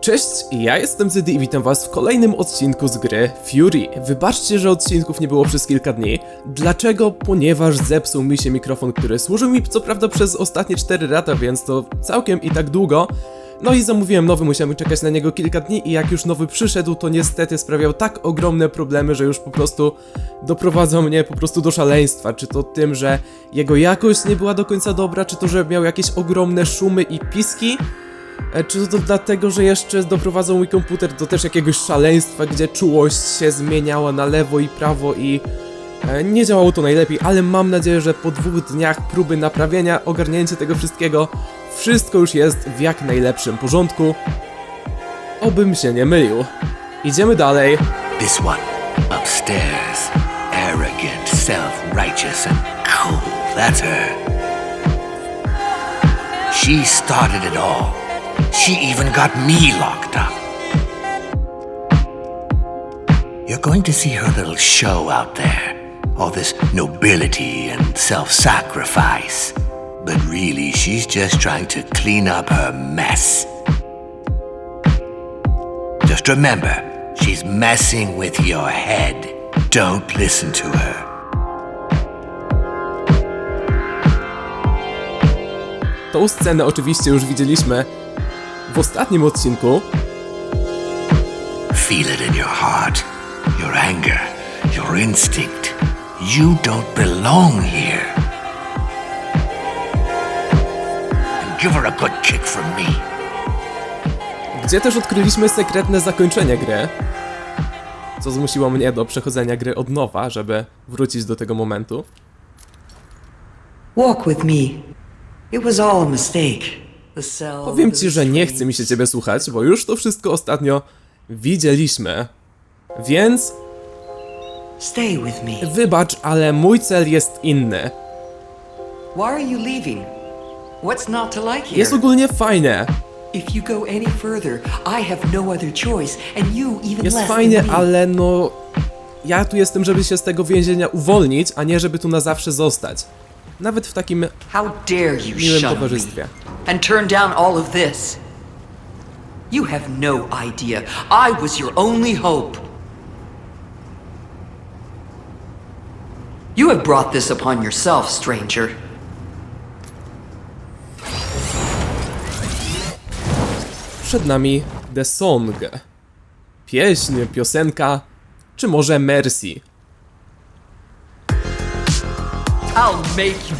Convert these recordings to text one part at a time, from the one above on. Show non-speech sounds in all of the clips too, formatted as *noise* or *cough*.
Cześć, ja jestem Zydy i witam was w kolejnym odcinku z gry Fury. Wybaczcie, że odcinków nie było przez kilka dni. Dlaczego? Ponieważ zepsuł mi się mikrofon, który służył mi co prawda przez ostatnie 4 lata, więc to całkiem i tak długo. No i zamówiłem nowy, musiałem czekać na niego kilka dni i jak już nowy przyszedł, to niestety sprawiał tak ogromne problemy, że już po prostu doprowadzał mnie po prostu do szaleństwa. Czy to tym, że jego jakość nie była do końca dobra, czy to, że miał jakieś ogromne szumy i piski, Czy to dlatego, że jeszcze doprowadzał mój komputer do też jakiegoś szaleństwa, gdzie czułość się zmieniała na lewo i prawo i e, nie działało to najlepiej, ale mam nadzieję, że po dwóch dniach próby naprawienia, ogarnięcia tego wszystkiego, wszystko już jest w jak najlepszym porządku. Obym się nie mylił. Idziemy dalej. This one, upstairs, arrogant, self righteous, and cool. That's her. She started it all. She even got me locked up. You're going to see her little show out there. All this nobility and self sacrifice. But really, she's just trying to clean up her mess. Just remember, she's messing with your head. Don't listen to her. Tą scenę oczywiście już widzieliśmy w ostatnim odcinku, Feel it in your heart, your anger, your instinct. You don't belong here. And give her a good kick from me. gdzie też odkryliśmy sekretne zakończenie gry, co zmusiło mnie do przechodzenia gry od nowa, żeby wrócić do tego momentu. Walk with me. It was all a mistake. Powiem ci, że nie chce mi się ciebie słuchać, bo już to wszystko ostatnio widzieliśmy. Więc wybacz, ale mój cel jest inny. Jest ogólnie fajne. No Jest fajnie, ale no... Ja tu jestem, żeby się z tego więzienia uwolnić, a nie żeby tu na zawsze zostać. Nawet w takim miłym towarzystwie. And turn down all of this? You have no idea. I was your only hope. You have brought this upon yourself, stranger. Przed nami The Song. Pieśń, piosenka, czy może Mercy.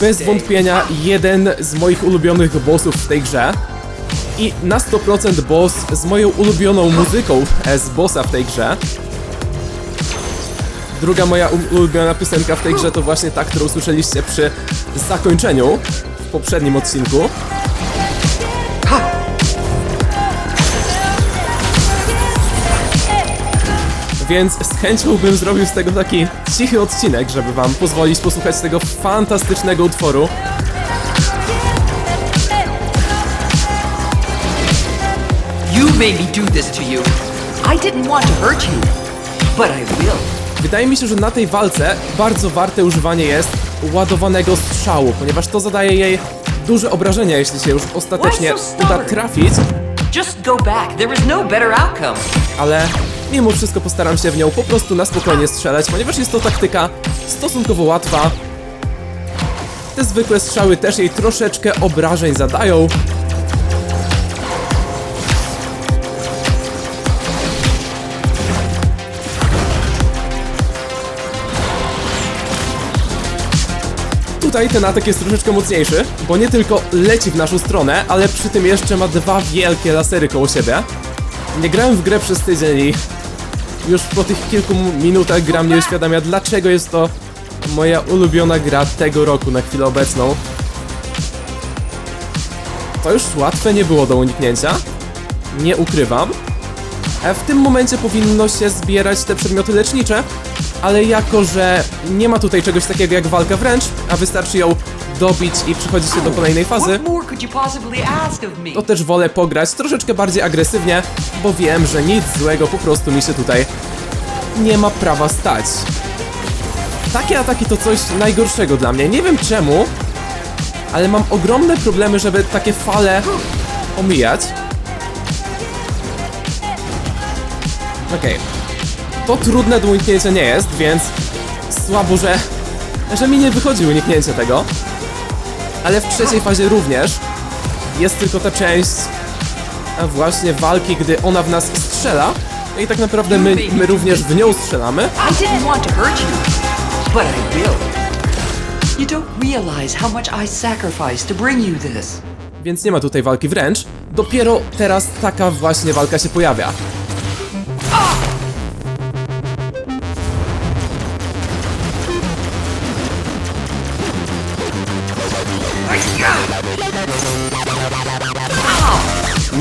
Bez wątpienia jeden z moich ulubionych bossów w tej grze. I na 100% boss z moją ulubioną muzyką z bossa w tej grze. Druga moja ulubiona piosenka w tej grze to właśnie ta, którą słyszeliście przy zakończeniu w poprzednim odcinku. Więc z chęcią bym zrobił z tego taki cichy odcinek, żeby wam pozwolić posłuchać tego fantastycznego utworu. You made me do this to you. I didn't want to hurt you, but I will. Wydaje mi się, że na tej walce bardzo warte używanie jest ładowanego strzału, ponieważ to zadaje jej duże obrażenia, jeśli się już ostatecznie uda trafić, Just go back. There is no better outcome. ale mimo wszystko postaram się w nią po prostu na spokojnie strzelać, ponieważ jest to taktyka stosunkowo łatwa. Te zwykłe strzały też jej troszeczkę obrażeń zadają. Tutaj ten atak jest troszeczkę mocniejszy, bo nie tylko leci w naszą stronę, ale przy tym jeszcze ma dwa wielkie lasery koło siebie. Nie grałem w grę przez tydzień i już po tych kilku minutach gra mnie uświadamia, dlaczego jest to moja ulubiona gra tego roku na chwilę obecną. To już łatwe nie było do uniknięcia. Nie ukrywam. E, W tym momencie powinno się zbierać te przedmioty lecznicze, ale jako, że nie ma tutaj czegoś takiego jak walka wręcz, a wystarczy ją dobić i przechodzić się do kolejnej fazy, to też wolę pograć troszeczkę bardziej agresywnie, bo wiem, że nic złego po prostu mi się tutaj nie ma prawa stać. Takie ataki to coś najgorszego dla mnie. Nie wiem czemu, ale mam ogromne problemy, żeby takie fale omijać. Okej. To trudne do uniknięcia nie jest, więc słabo, że, że mi nie wychodzi uniknięcie tego. Ale w trzeciej fazie również jest tylko ta część właśnie walki, gdy ona w nas strzela. No I tak naprawdę my, my również w nią strzelamy. Więc nie ma tutaj walki wręcz. Dopiero teraz taka właśnie walka się pojawia.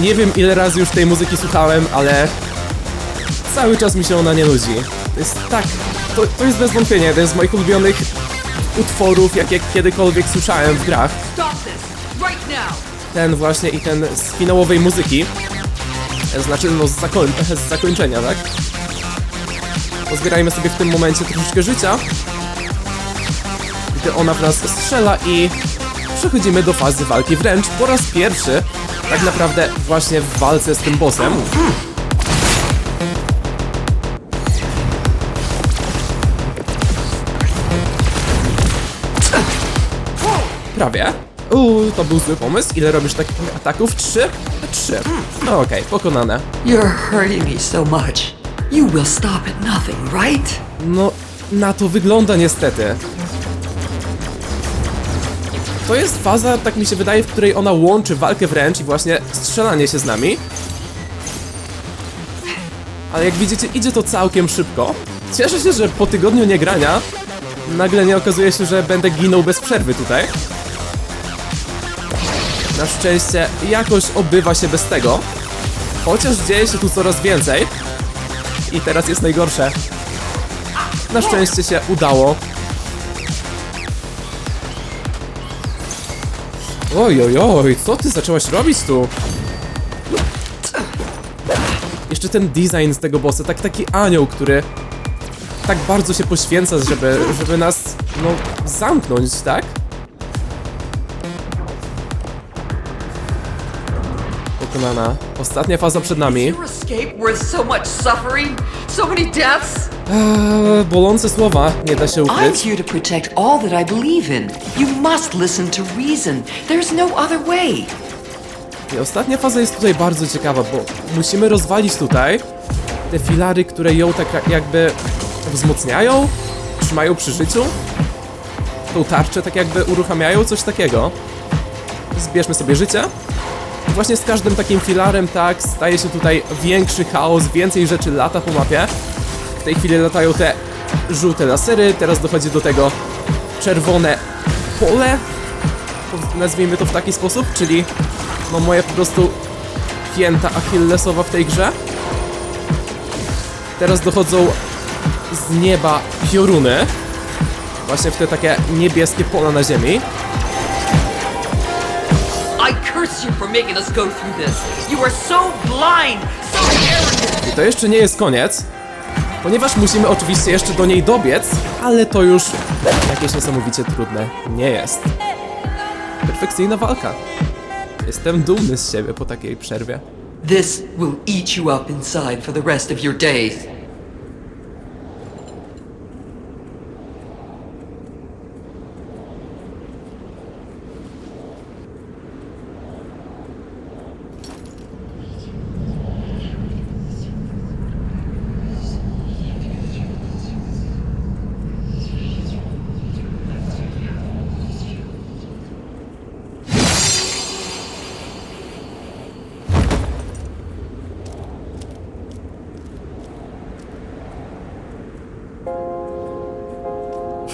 Nie wiem ile razy już tej muzyki słuchałem, ale cały czas mi się ona nie nudzi. To jest tak, to, to jest bez wątpienia jeden z moich ulubionych utworów, jakie kiedykolwiek słyszałem w grach ten właśnie i ten z finałowej muzyki. E, Znaczy, no z, zakoń *laughs* z zakończenia, tak? Pozbierajmy sobie w tym momencie troszeczkę życia. Gdy ona w nas strzela i przechodzimy do fazy walki wręcz po raz pierwszy tak naprawdę właśnie w walce z tym bossem. Prawie. Uuu, to był zły pomysł. Ile robisz takich ataków? Trzy? Trzy. No okej, pokonane. You're hurting me so much. You will stop at nothing, right? No, na to wygląda niestety. To jest faza, tak mi się wydaje, w której ona łączy walkę wręcz i właśnie strzelanie się z nami. Ale jak widzicie, idzie to całkiem szybko. Cieszę się, że po tygodniu niegrania nagle nie okazuje się, że będę ginął bez przerwy tutaj. Na szczęście jakoś obywa się bez tego. Chociaż dzieje się tu coraz więcej. I teraz jest najgorsze. Na szczęście się udało. Oj, oj, oj, co ty zaczęłaś robić tu? Jeszcze ten design z tego bossa, tak taki anioł, który tak bardzo się poświęca, żeby, żeby nas, no, zamknąć, tak? Pokonana. Ostatnia faza przed nami. So much suffering, so many deaths. Eee, bolące słowa, nie da się I'm ukryć. here to protect all that I believe in. You must listen to reason. There's no other way. I ostatnia faza jest tutaj bardzo ciekawa, bo musimy rozwalić tutaj te filary, które ją tak jakby wzmocniają, trzymają przy życiu. Tą tarczę tak jakby uruchamiają, coś takiego. Zbierzmy sobie życie. I właśnie z każdym takim filarem, tak, staje się tutaj większy chaos, więcej rzeczy lata po mapie. W tej chwili latają te żółte lasery, teraz dochodzi do tego czerwone pole, nazwijmy to w taki sposób, czyli no moja po prostu pięta achillesowa w tej grze. Teraz dochodzą z nieba pioruny, właśnie w te takie niebieskie pola na ziemi. I to jeszcze nie jest koniec, ponieważ musimy oczywiście jeszcze do niej dobiec, ale to już jakieś niesamowicie trudne nie jest. Perfekcyjna walka. Jestem dumny z siebie po takiej przerwie. This will eat you up inside for the rest of your days.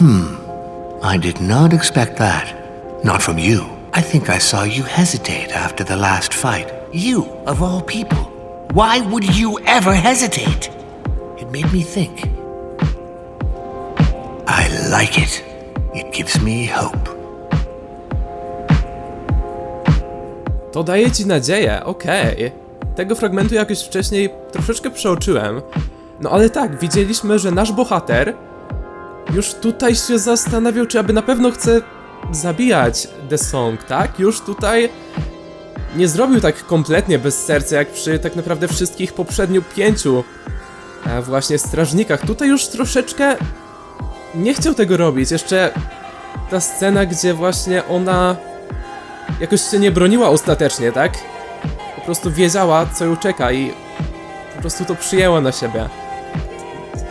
Hmm. I did not expect that. Not from you. I think I saw you hesitate after the last fight. You, of all people. Why would you ever hesitate? It made me think. I like it. It gives me hope. To daje ci nadzieję, okej. Tego fragmentu jakoś wcześniej troszeczkę przeoczyłem. No ale tak, widzieliśmy, że nasz bohater już tutaj się zastanawiał, czy aby na pewno chce zabijać The Song, tak? Już tutaj nie zrobił tak kompletnie bez serca, jak przy tak naprawdę wszystkich poprzednio pięciu właśnie strażnikach. Tutaj już troszeczkę nie chciał tego robić. Jeszcze ta scena, gdzie właśnie ona jakoś się nie broniła ostatecznie, tak? Po prostu wiedziała, co ją czeka i po prostu to przyjęła na siebie.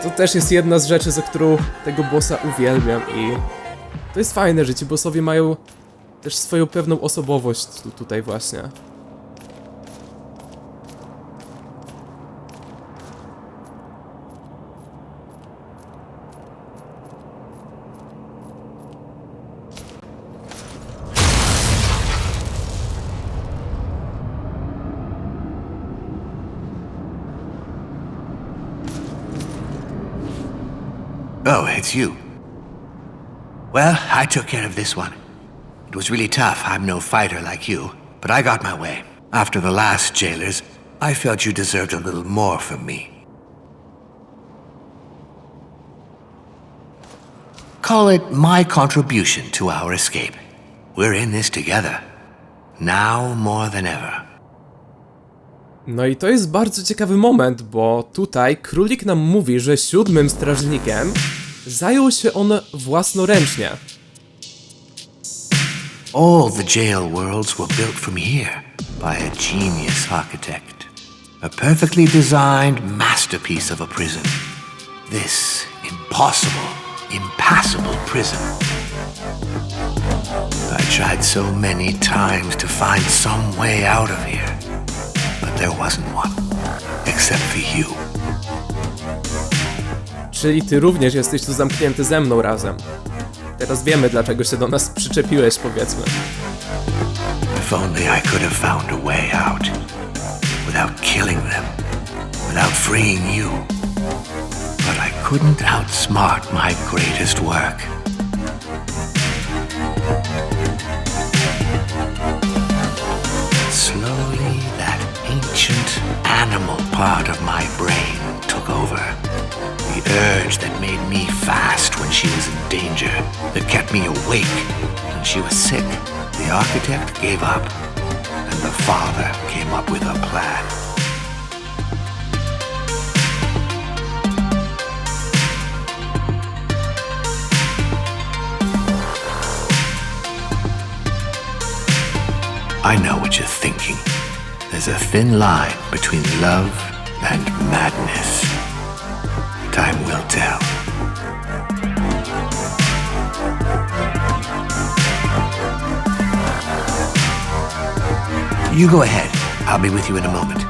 To też jest jedna z rzeczy, za którą tego bossa uwielbiam i to jest fajne, że ci bossowie mają też swoją pewną osobowość tu, tutaj właśnie. You. Well, I took care of this one. It was really tough. I'm no fighter like you, but I got my way. After the last jailers, I felt you deserved a little more from me. Call it my contribution to our escape. We're in this together. Now more than ever. No i to jest bardzo ciekawy moment, bo tutaj królik nam mówi, że siódmym strażnikiem zajął się on własnoręcznie. All the jail worlds were built from here by a genius architect. A perfectly designed masterpiece of a prison. This impossible, impassable prison. I tried so many times to find some way out of here, but there wasn't one, except for you. Czyli ty również jesteś tu zamknięty ze mną razem. Teraz wiemy, dlaczego się do nas przyczepiłeś, powiedzmy. If only I could have found a way out. Without killing them. Without freeing you. But I couldn't outsmart my greatest work. Slowly, that ancient animal part of my brain took over. The urge that made me fast when she was in danger, that kept me awake when she was sick. The architect gave up, and the father came up with a plan. I know what you're thinking. There's a thin line between love and madness. Time will tell. You go ahead. I'll be with you in a moment.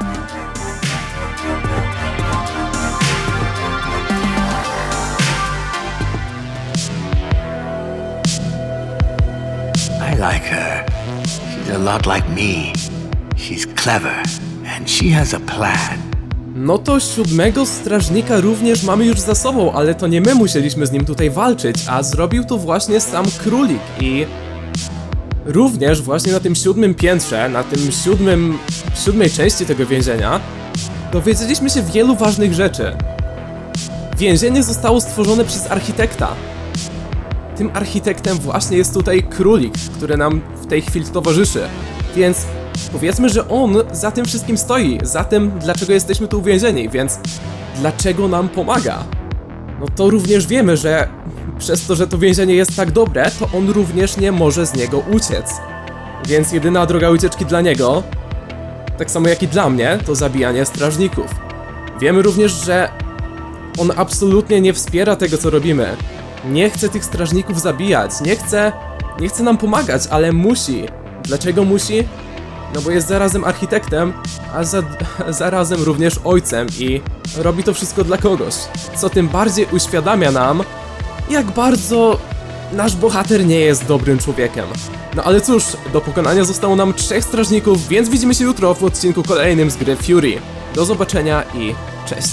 I like her. She's a lot like me. She's clever, and she has a plan. No to siódmego strażnika również mamy już za sobą, ale to nie my musieliśmy z nim tutaj walczyć, a zrobił to właśnie sam królik i... Również właśnie na tym siódmym piętrze, na tym siódmym... siódmej części tego więzienia dowiedzieliśmy się wielu ważnych rzeczy. Więzienie zostało stworzone przez architekta. Tym architektem właśnie jest tutaj królik, który nam w tej chwili towarzyszy. Więc powiedzmy, że on za tym wszystkim stoi, za tym, dlaczego jesteśmy tu uwięzieni, więc dlaczego nam pomaga? No to również wiemy, że przez to, że to więzienie jest tak dobre, to on również nie może z niego uciec. Więc jedyna droga ucieczki dla niego, tak samo jak i dla mnie, to zabijanie strażników. Wiemy również, że on absolutnie nie wspiera tego, co robimy. Nie chce tych strażników zabijać, nie chce, nie chce nam pomagać, ale musi. Dlaczego musi? No bo jest zarazem architektem, a za, *laughs* zarazem również ojcem i robi to wszystko dla kogoś. Co tym bardziej uświadamia nam, jak bardzo nasz bohater nie jest dobrym człowiekiem. No ale cóż, do pokonania zostało nam trzech strażników, więc widzimy się jutro w odcinku kolejnym z gry Fury. Do zobaczenia i cześć.